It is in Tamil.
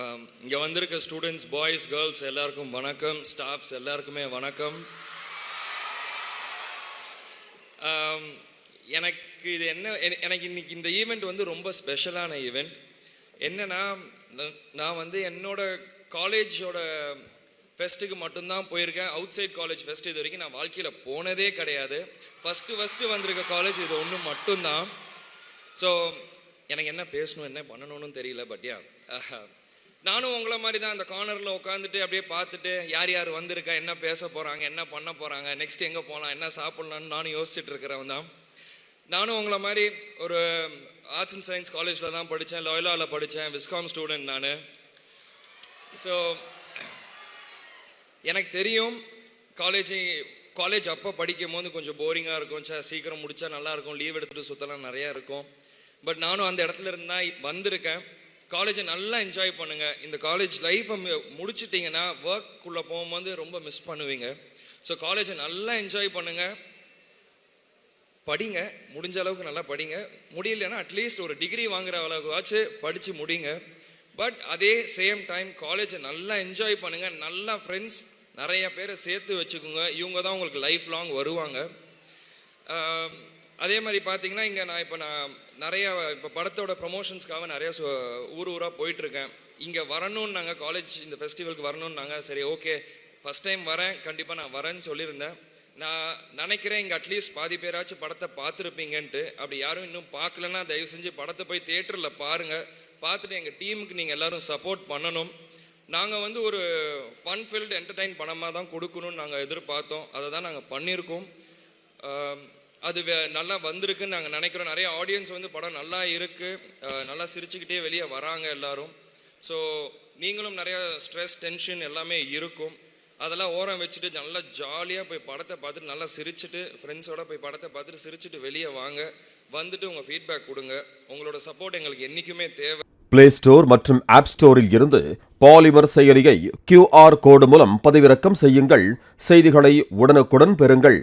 Um, இங்கே வந்திருக்க ஸ்டூடெண்ட்ஸ் பாய்ஸ் கேர்ள்ஸ் எல்லாருக்கும் வணக்கம். ஸ்டாஃப்ஸ் எல்லாருக்குமே வணக்கம். Um, எனக்கு இது என்ன எனக்கு இன்னைக்கு இந்த ஈவெண்ட் வந்து ரொம்ப ஸ்பெஷலான ஈவெண்ட் என்னன்னா நான் வந்து என்னோட காலேஜோட ஃபெஸ்ட்டுக்கு மட்டும்தான் போயிருக்கேன். அவுட் சைட் காலேஜ் ஃபெஸ்ட் இது வரைக்கும் நான் வாழ்க்கையில் போனதே கிடையாது. ஃபஸ்ட்டு ஃபஸ்ட்டு வந்திருக்க காலேஜ் இது ஒன்று மட்டும்தான். ஸோ எனக்கு என்ன பேசணும் என்ன பண்ணணும்னு தெரியல பட் யா நானும் உங்களை மாதிரி தான் அந்த கார்னரில் உட்காந்துட்டு அப்படியே பார்த்துட்டு யார் யார் வந்திருக்கா என்ன பேச போகிறாங்க என்ன பண்ண போகிறாங்க நெக்ஸ்ட் எங்கே போகலாம் என்ன சாப்பிட்லான்னு நானும் யோசிச்சுட்டு இருக்கிறவன் தான். நானும் உங்களை மாதிரி ஒரு ஆர்ட்ஸ் அண்ட் சயின்ஸ் காலேஜில் தான் படித்தேன் லோயலாவில் படித்தேன் விஸ்காம் ஸ்டூடெண்ட் நான். ஸோ எனக்கு தெரியும் காலேஜ் காலேஜ் அப்போ படிக்கும் போது கொஞ்சம் போரிங்காக இருக்கும் சார் சீக்கிரம் முடித்தா நல்லாயிருக்கும் லீவ் எடுத்துகிட்டு சுற்றலாம் நிறையா இருக்கும். பட் நானும் அந்த இடத்துல இருந்து தான் வந்திருக்கேன். காலேஜை நல்லா என்ஜாய் பண்ணுங்கள் இந்த காலேஜ் லைஃப்பை முடிச்சிட்டிங்கன்னா ஒர்க்குள்ளே போகும்போது ரொம்ப மிஸ் பண்ணுவீங்க. ஸோ காலேஜை நல்லா என்ஜாய் பண்ணுங்கள் படிங்க. முடிஞ்ச அளவுக்கு நல்லா படிங்க. முடியலன்னா அட்லீஸ்ட் ஒரு டிகிரி வாங்குற அளவுக்காச்சு படித்து முடிங்க. பட் அதே சேம் டைம் காலேஜை நல்லா என்ஜாய் பண்ணுங்கள் நல்லா ஃப்ரெண்ட்ஸ் நிறைய பேரை சேர்த்து வச்சுக்கோங்க. இவங்க தான் உங்களுக்கு லைஃப் லாங் வருவாங்க அதே மாதிரி பார்த்தீங்கன்னா இங்கே நான் இப்போ நான் நிறையா இப்போ படத்தோட ப்ரொமோஷன்ஸ்க்காக நிறையா சு- ஊர் ஊராக போயிட்டுருக்கேன். இங்கே வரணும்னு நாங்கள் காலேஜ் இந்த ஃபெஸ்டிவலுக்கு வரணும்னு நாங்கள் சரி ஓகே ஃபஸ்ட் டைம் வரேன் கண்டிப்பாக நான் வரேன்னு சொல்லியிருந்தேன். நான் நினைக்கிறேன் இங்கே அட்லீஸ்ட் பாதி பேராச்சும் படத்தை பார்த்துருப்பீங்கன்ட்டு. அப்படி யாரும் இன்னும் பார்க்கலன்னா தயவு செஞ்சு படத்தை போய் தேட்டரில் பாருங்கள் பார்த்துட்டு எங்கள் டீமுக்கு நீங்கள் எல்லோரும் சப்போர்ட் பண்ணணும். நாங்கள் வந்து ஒரு ஃபன் ஃபில்டு என்டர்டைன் பணமாக தான் கொடுக்கணும்னு நாங்கள் எதிர்பார்த்தோம். அதை தான் நாங்கள் பண்ணியிருக்கோம். அது வே- நல்லா வந்திருக்குன்னு நாங்கள் நினைக்கிறோம். நிறைய ஆடியன்ஸ் வந்து படம் நல்லா இருக்குது நல்லா சிரிச்சுக்கிட்டே வெளியே வராங்க எல்லாரும். ஸோ நீங்களும் நிறைய ஸ்ட்ரெஸ் டென்ஷன் எல்லாமே இருக்கும். அதெல்லாம் ஓரம் வச்சுட்டு நல்லா ஜாலியாக போய் படத்தை பார்த்துட்டு நல்லா சிரிச்சுட்டு ஃப்ரெண்ட்ஸோட போய் படத்தை பார்த்துட்டு சிரிச்சுட்டு வெளியே வாங்க. வந்துட்டு உங்கள் ஃபீட்பேக் கொடுங்க. உங்களோட சப்போர்ட் எங்களுக்கு என்றைக்குமே தேவை. பிளே ஸ்டோர் மற்றும் ஆப் ஸ்டோரில் இருந்து பாலிமர் செயலியை கியூஆர் கோடு மூலம் பதிவிறக்கம் செய்யுங்கள். செய்திகளை உடனுக்குடன் பெறுங்கள்.